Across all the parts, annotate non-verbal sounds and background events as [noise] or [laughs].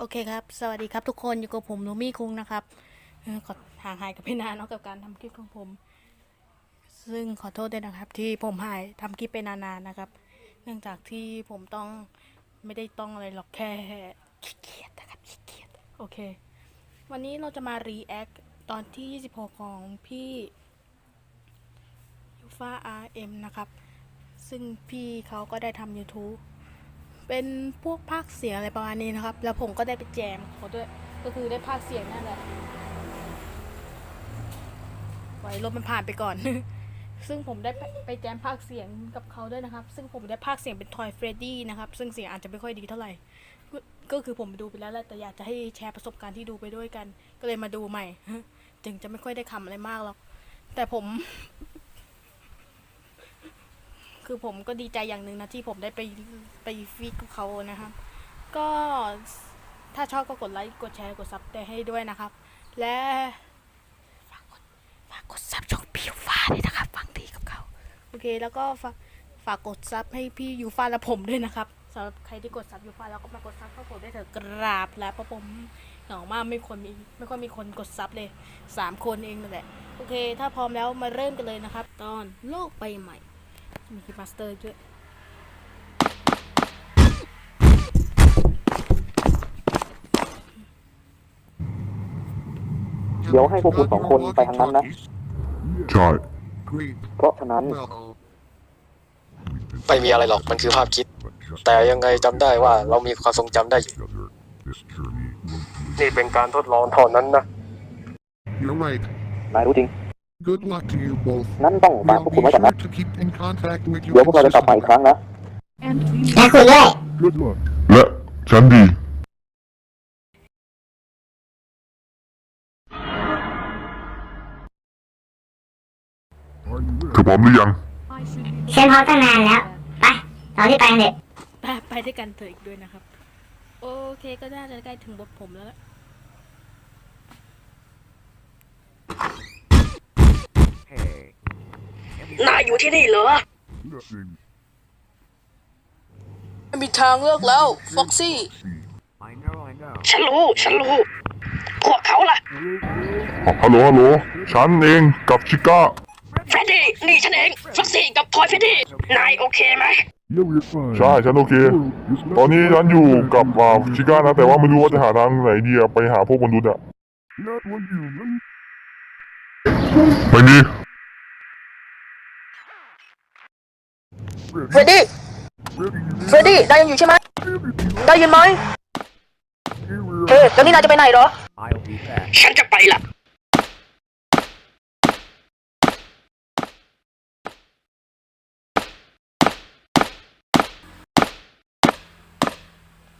โอเคครับ สวัสดีครับทุกคนอยู่กับผมลูมี่คุงนะครับขอห่างหายกับพี่นานเนาะกับการทำคลิปของผม ซึ่งขอโทษด้วยนะครับ ที่ผมหายทำคลิปไปนานๆนะครับ เนื่องจากที่ผมต้องไม่ได้ต้องอะไรหรอกแค่ขี้เกียจนะครับขี้เกียจโอเค วันนี้เราจะมา react ตอนที่ 26 ของพี่ยูฟา RM นะครับ ซึ่งพี่เขาก็ได้ทำ YouTube เป็นพวกภาคเสียงอะไรประมาณนี้นะครับ แล้วผมก็ได้ไปแจมเขาด้วย ก็คือได้ภาคเสียงนั่นแหละไว้รถมันผ่านไปก่อน ซึ่งผมได้ไปแจมภาคเสียงกับเขาด้วยนะครับ ซึ่งผมได้ภาคเสียงเป็นทอยเฟรดดี้นะครับ ซึ่งเสียงอาจจะไม่ค่อยดีเท่าไหร่ ก็ก็คือผมดูไปแล้วแหละ แต่อยากจะให้แชร์ประสบการณ์ที่ดูไปด้วยกัน ก็เลยมาดูใหม่ จึงจะไม่ค่อยได้คำอะไรมากหรอก แต่ผม คือผมก็ดีใจอย่างหนึ่งนะที่ผมได้ไปไปฟีดกับเขานะครับ ก็ถ้าชอบก็กดไลค์กดแชร์กดซับแต่ให้ด้วยนะครับ และฝากกดฝากกดซับช่องพี่ยูฟ้าด้วยนะครับฟังดีกับเขาโอเคแล้วก็ฝากฝากกดซับให้พี่ยูฟ้าและผมด้วยนะครับสำหรับใครที่กดซับยูฟ้าแล้วก็มากดซับเข้ากดได้เถอะกราบแล้วเพราะผมเหงามากไม่คนมีไม่ค่อยมีคนกดซับเลยสามคนเองนั่นแหละ โอเค ถ้าพร้อมแล้วมาเริ่มกันเลยนะครับ ตอนโลกใบใหม่ มีคีย์มาสเตอร์ด้วยเดี๋ยวให้พวกคุณสองคนไปทางนั้นนะ ใช่เพราะฉะนั้น ไม่มีอะไรหรอก มันคือภาพคิด แต่ยังไงจำได้ว่าเรามีความทรงจำได้อยู่นี่เป็นการทดลองเท่านั้นนะ You're right. นายรู้จริง Good luck to you both. นั้นต้องฝาก Now พวก be คุณไว้ก่อนนะ sure to keep in contact with เดี๋ยว your พวกเราจะกลับมาอีกครั้งนะและคุณด้วย Good luck. และฉันดี Are you เธอพร้อมหรือยังฉันพร้อมตั้งนานแล้ว ไปเราที่ไปกันเถอะ ไปไปด้วยกันเถอะอีกด้วยนะครับ โอเคก็น่าจะใกล้ถึงบทผมแล้วล่ะ นายอยู่ที่นี่เหรอ nothing? ไม่มีทางเลือกแล้วฟ็อกซี่ I know, I know. ฉันรู้ ฉันรู้ พวกเขาล่ะ ฮัลโหลฮัลโหลฉันเองกับชิก้าเฟรดดี้ นี่ฉันเองฟ็อกซี่กับทอยเฟรดดี้ นายโอเคไหม Yeah, we're fine. ใช่ ฉันโอเค It's ตอนนี้ฉันอยู่กับอ่าชิก้านะ แต่ว่าไม่รู้ว่าจะหาทางไหนดีอะไปหาพวกมนุษย์อะ not one human. ไม่มี เฟรดดี้ เฟรดดี้ นายยังอยู่ใช่ไหมได้ยินไหมเฮ้ยแล้วนี่นายจะไปไหนเหรอ ฉันจะไปละ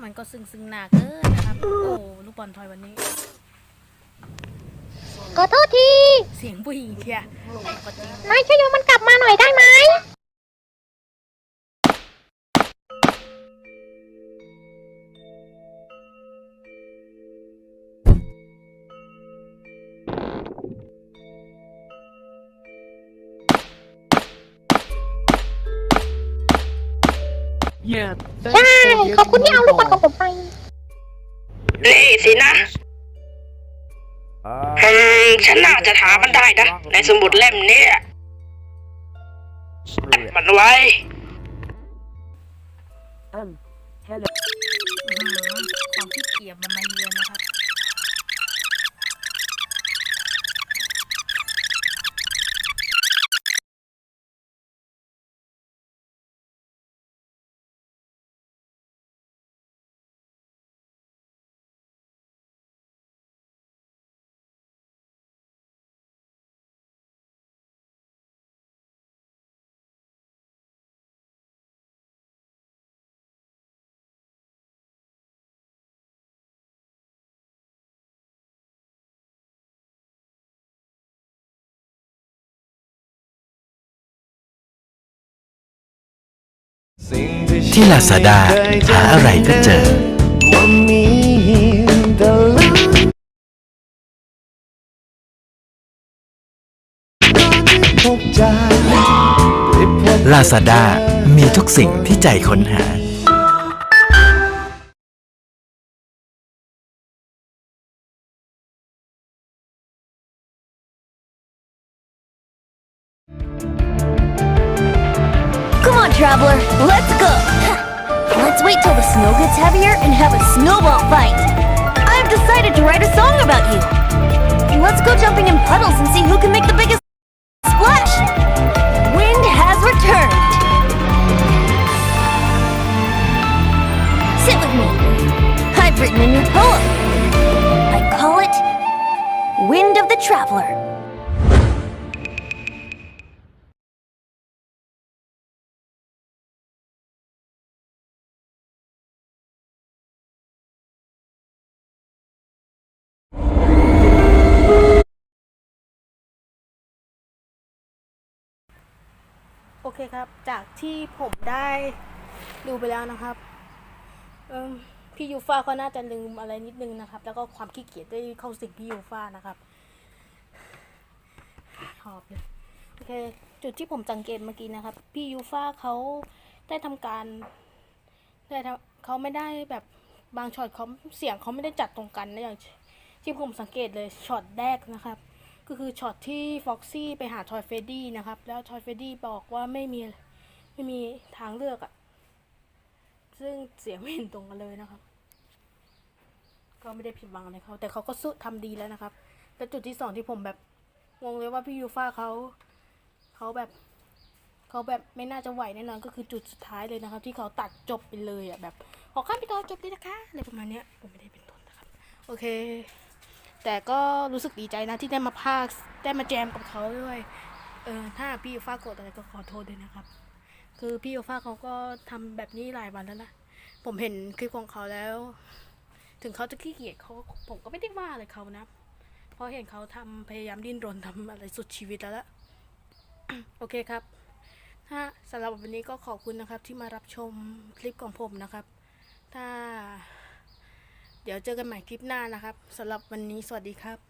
มันก็ซึ้งซึ้งหนักเกินนะครับ โอ้ลูกบอลทอยวันนี้ ขอโทษที เสียงผู้หญิงเชียปกตินายช่วยโยนมันกลับมาหน่อยได้ไหม ใช่ ขอบคุณที่เอาลูกบอลของผมไป นี่สินะอืมฉันน่าจะถามมันได้นะ ในสมุดเล่มเนี้ยมันไว้อื้อหือความขี้เกียจมันมาเยือนนะครับ ที่ลาซาด้าหาอะไรก็เจอ ลาซาด้ามีทุกสิ่งที่ใจค้นหา traveler. Let's go. [laughs] Let's wait till the snow gets heavier and have a snowball fight. I've decided to write a song about you. Let's go jumping in puddles and see who can make the biggest [laughs] splash. Wind has returned. Sit with me. I've written a new poem. I call it Wind of the Traveler. อเคครับ จากที่ผมได้ดูไปแล้วนะครับพี่ยูฟ่าเขาน่าจะลืมอะไรนิดนึงนะครับ แล้วก็ความขี้เกียจได้เข้าสิงพี่ยูฟ่านะครับหอบเลยโอเค จุดที่ผมสังเกตเมื่อกี้นะครับ พี่ยูฟ่าเขาได้ทำการได้ทำเขาไม่ได้แบบบางช็อตเขาเสียงเขาไม่ได้จัดตรงกันนะอย่างที่ผมสังเกตเลยช็อตแรกนะครับ ก็คือช็อตที่ฟ็อกซี่ไปหาทอยเฟดดี้นะครับ แล้วทอยเฟดดี้บอกว่าไม่มีไม่มีทางเลือกอะซึ่งเสียงไม่เห็นตรงกันเลยนะครับ ก็ไม่ได้ผิดหวังอะไรเขา แต่เขาก็สู้ทำดีแล้วนะครับแล้วจุดที่สองที่ผมแบบงงเลยว่าพี่ยูฟ่าเขาเขาแบบเขาแบบไม่น่าจะไหวแน่นอนก็คือจุดสุดท้ายเลยนะครับ ที่เขาตัดจบไปเลยอะแบบขอข้ามไปตอนจบเลยนะคะอะไรประมาณเนี้ยผมไม่ได้เป็นต้นนะครับ โอเค แต่ก็รู้สึกดีใจนะที่ได้มาพากย์ได้มาแจมกับเขาด้วย เออถ้าพี่ยูฟ่าโกรธอะไรก็ขอโทษด้วยนะครับ คือพี่ยูฟ่าเขาก็ทำแบบนี้หลายวันแล้วนะ ผมเห็นคลิปของเขาแล้ว ถึงเขาจะขี้เกียจเขาผมก็ไม่ได้ว่าอะไรเขานะ เพราะเห็นเขาทำพยายามดิ้นรนทำอะไรสุดชีวิตแล้วละโอเคครับ ถ้าสำหรับวันนี้ก็ขอบคุณนะครับที่มารับชมคลิปของผมนะครับ ถ้า เดี๋ยวเจอกันใหม่คลิปหน้านะครับสำหรับวันนี้สวัสดีครับ